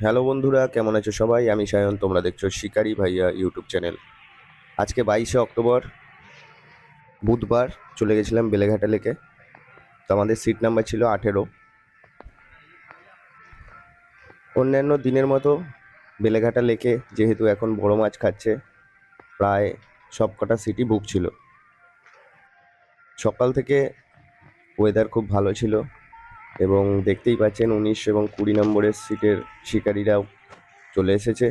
Hello বন্ধুরা, কেমন আছো সবাই? আমি সায়ন, তোমরা দেখছ শিকারি ভাইয়া ইউটিউব চ্যানেল। আজকে বাইশে অক্টোবর, বুধবার চলে গেছিলাম বেলেঘাটা লেকে। তো আমাদের সিট নাম্বার ছিল আঠেরো। অন্যান্য দিনের মতো বেলেঘাটা লেকে যেহেতু এখন বড় মাছ খাচ্ছে, প্রায় সব কটা সিটই বুক ছিল। সকাল থেকে ওয়েদার খুব ভালো ছিল। এবং দেখতেই পাচ্ছেন উনিশ এবং কুড়ি নম্বরের সিটের শিকারীরাও চলে এসেছে।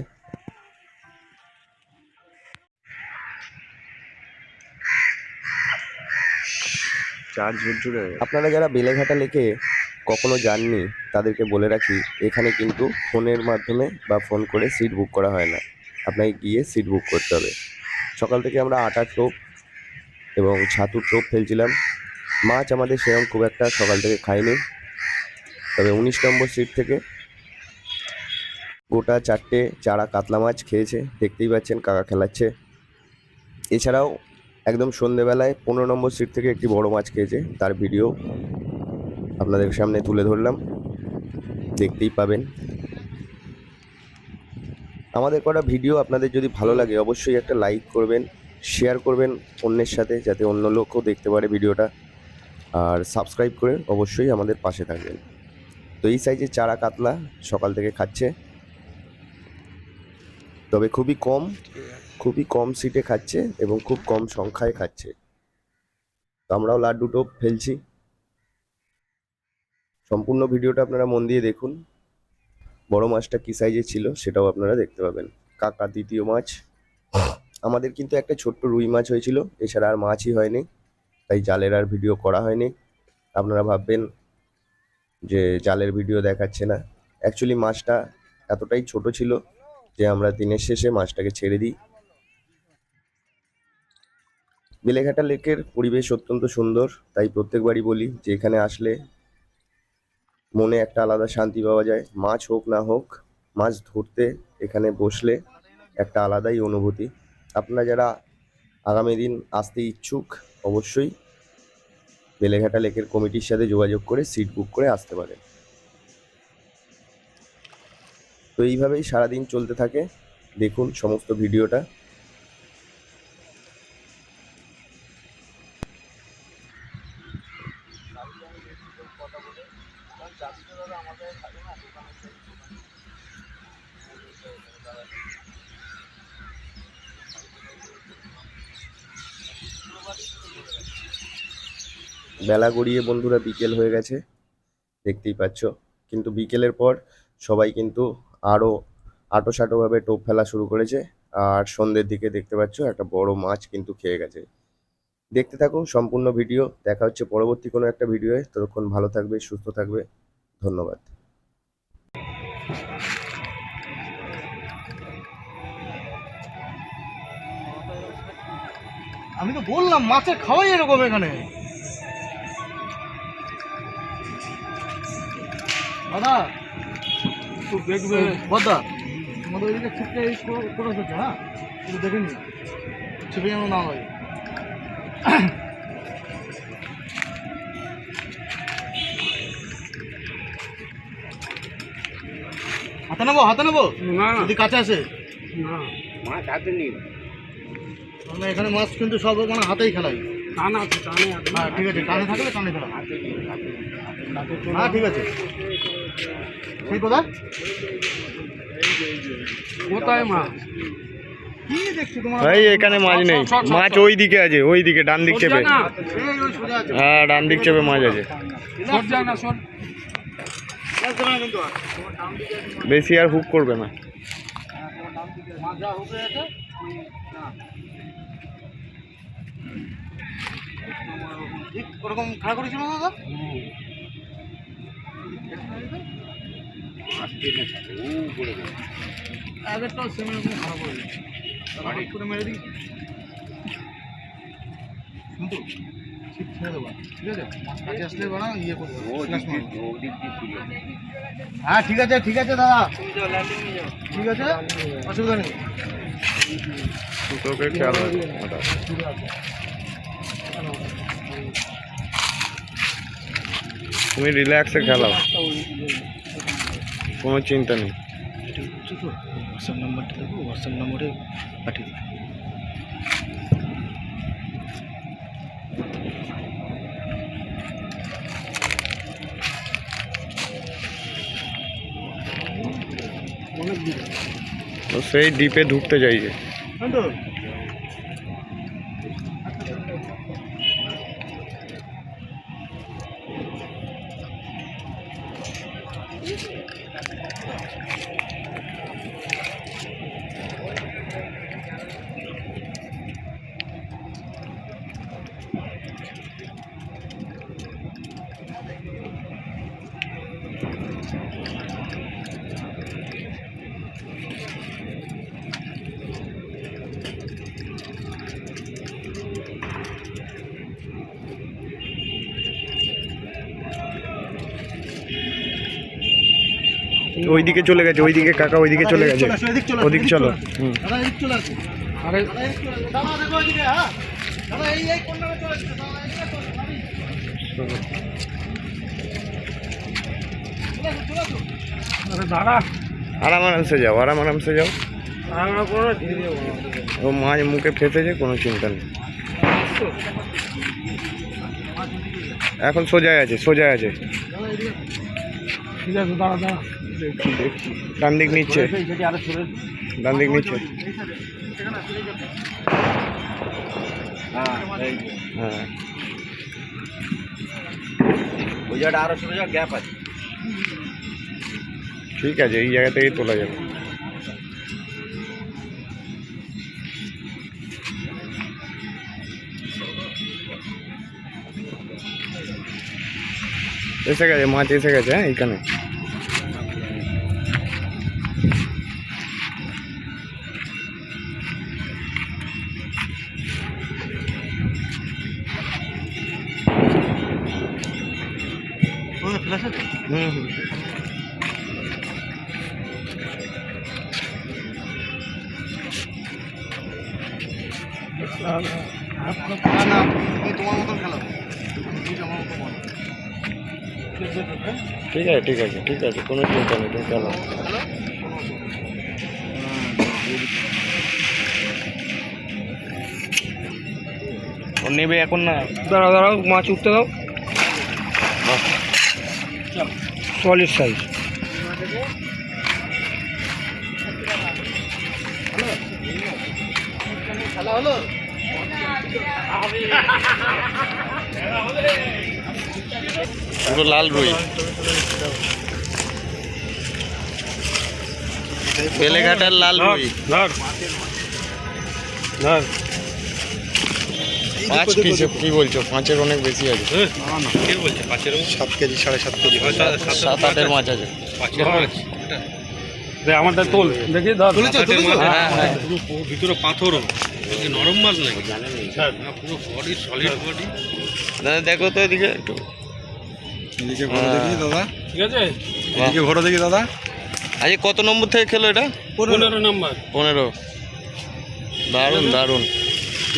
আপনারা যারা বেলেঘাটা লেকে কখনো যাননি তাদেরকে বলে রাখি এখানে কিন্তু ফোনের মাধ্যমে বা ফোন করে সিট বুক করা হয় না। আপনাকে গিয়ে সিট বুক করতে হবে। সকাল থেকে আমরা আটার টোপ এবং ছাতুর টোপ ফেলছিলাম। মাছ আমাদের সেরকম খুব একটা সকাল থেকে খাইনি। তবে উনিশ নম্বর সিট থেকে গোটা চারটে চারা কাতলা মাছ খেয়েছে, দেখতেই পাচ্ছেন কাকা খেলাচ্ছে। এছাড়াও একদম সন্ধেবেলায় পনেরো নম্বর সিট থেকে একটি বড় মাছ খেয়েছে, তার ভিডিও আপনাদের সামনে তুলে ধরলাম, দেখতেই পাবেন। আমাদের করা ভিডিও আপনাদের যদি ভালো লাগে অবশ্যই একটা লাইক করবেন শেয়ার করবেন অন্যের সাথে, যাতে অন্য লোকও দেখতে পারে ভিডিওটা আর সাবস্ক্রাইব করে অবশ্যই আমাদের পাশে থাকবেন। তো এই সাইজের চারা কাতলা সকাল থেকে খাচ্ছে। তবে খুবই কম খুবই কম সিটে খাচ্ছে এবং খুব কম সংখ্যায় খাচ্ছে। তো আমরাও লাড্ডু টোপ ফেলছি। সম্পূর্ণ ভিডিওটা আপনারা মন দিয়ে দেখুন। বড় মাছটা কী সাইজের ছিল সেটাও আপনারা দেখতে পাবেন। কাকা দ্বিতীয় মাছ। আমাদের কিন্তু একটা ছোট্ট রুই মাছ হয়েছিল, এছাড়া আর মাছই হয়নি, তাই জালের আর ভিডিও করা হয়নি। আপনারা ভাববেন যে জালের ভিডিও দেখাচ্ছে না। অ্যাকচুয়ালি মাছটা এতটাই ছোট ছিল যে আমরা দিনের শেষে মাছটাকে ছেড়ে দিই। বেলেঘাটা লেকের পরিবেশ অত্যন্ত সুন্দর, তাই প্রত্যেকবারই বলি যে এখানে আসলে মনে একটা আলাদা শান্তি পাওয়া যায়। মাছ হোক না হোক, মাছ ধরতে এখানে বসলে একটা আলাদাই অনুভূতি। আপনারা যারা আগামী দিন আসতে ইচ্ছুক, অবশ্যই বেলেঘাটা লেকের কমিটির সাথে যোগাযোগ করে সিট বুক করে আসতে পারেন। তো এইভাবেই সারাদিন চলতে থাকে। দেখুন সমস্ত ভিডিওটা। বেলা গড়িয়ে বন্ধুরা বিকেল হয়ে গেছে, দেখতেই পাচ্ছ। কিন্তু বিকেলের পর সবাই কিন্তু আরও আটোসাটোভাবে টোপ ফেলা শুরু করেছে, আর সন্ধ্যের দিকে দেখতে পাচ্ছ একটা বড় মাছ কিন্তু খেয়ে গেছে। দেখতে থাকো সম্পূর্ণ ভিডিও, দেখা হচ্ছে পরবর্তী কোনো একটা ভিডিওয়ে। ততক্ষণ ভালো থাকবে, সুস্থ থাকবে, ধন্যবাদ। আমি তো বললাম মাছের খাওয়াই এরকম এখানে। দাদা একটু দেখবে। বদা আমাদের ওইদিকে ছিপটা করে- এসেছে হ্যাঁ? একটু দেখে নি ছিপে যেন না হয়। হাতে নেব হাতে নেব? না। যদি কাছে আসে। না। মাছ হাতে নেই মানে এখানে মাছ কিন্তু সব মানে হাতেই খেলাই। টানা আছে টানে আছে। হ্যাঁ ঠিক আছে টানে থাকলে টানে খেলা। হাতে হাতে হ্যাঁ ঠিক আছে। সেই কোথায়? কোথায় মাছ কি দেখছ তোমার? ভাই এখানে মাছ নেই। মাছ ওই দিকে আছে ওই দিকে ডান দিক চেপে। এই ওই সোজা আছে। হ্যাঁ ডান দিক চেপে মাছ আছে। বেশি আর হুক করবে না। ওরকম খাড়া করেছিল না দাদা? আগেরটাও সেম এরকম খারাপ দিচ্ছে হঠাৎ করে মেরে দিই কিন্তু ঠিক ছেড়ে দেবো ঠিক আছে কাছে আসলে বানা ইয়ে করব হ্যাঁ ঠিক আছে ঠিক আছে, দাদা। ঠিক আছে? অসুবিধা নেই। তোকে খেয়াল তুমি রিল্যাক্সে খেলাও। কোনো চিন্তা নেই। এটা হচ্ছে তো হোয়াটসঅ্যাপ নাম্বারটা দেবো হোয়াটসঅ্যাপ নম্বরে পাঠিয়ে দেবো অনেক দূরে তো সেই ডিপে ঢুকতে চাইছে তো ওইদিকে চলে গেছে ওইদিকে কাকা ওইদিকে চলে গেছে। ওদিক চলো। হ্যাঁ। আরাম আরামসে যাও আরাম আরামসে যাও। ও মাছ মুখে ফেসেছে কোনো চিন্তা নেই। এখন সোজায় আছে সোজায় আছে। ঠিক আছে দাঁড়া দাঁড়া। ডান দিক নিচ্ছে সেটি আরও সরে ডান দিক নিচ্ছে এই সাইডে সেখানে চলে যাবে হ্যাঁ। এই হ্যাঁ ওই জায়গাটা আরও সরে যাও গ্যাপ আছে। ঠিক আছে এই জায়গা থেকেই তোলা যাবে। এসে গেছে মাছ এসে গেছে হ্যাঁ এইখানে। ফ্ল্যাশ আছে হুম হুম। না না তোমার মতন খেলা ঠিক আমার মতন বল। ঠিক আছে ঠিক আছে ঠিক আছে কোনো চিন্তা নেই তুমি চলো নেবে এখন না। দাঁড়াও দাঁড়াও মাছ উঠতে দাও। সলিড সাইজ খেলা হলো পুরো লাল রুই। বেলেঘাটার লাল রুই। ধর। ধর। পাঁচ কিছু কি বলছো? পাঁচের অনেক বেশি আছে। পাঁচের সাত কেজি সাড়ে সাত কেজি। সাত আটের মাছ আছে। আমারটা তোল। দেখি? হ্যাঁ হ্যাঁ ভিতরে পাথরও। নরম মাছ নাকি? পুরো বডি সলিড বডি দাদা দেখো তো এদিকে একটু। এদিকে ঘোরো দেখি দাদা। ঠিক আছে? এদিকে ঘোরো দেখি দাদা। আজকে কত নম্বর থেকে খেলো এটা? পনেরো নাম্বার। পনেরো। দারুণ দারুণ।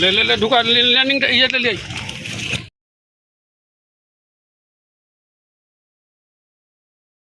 ले ले ले ढुका लैंडिंग ले ले ले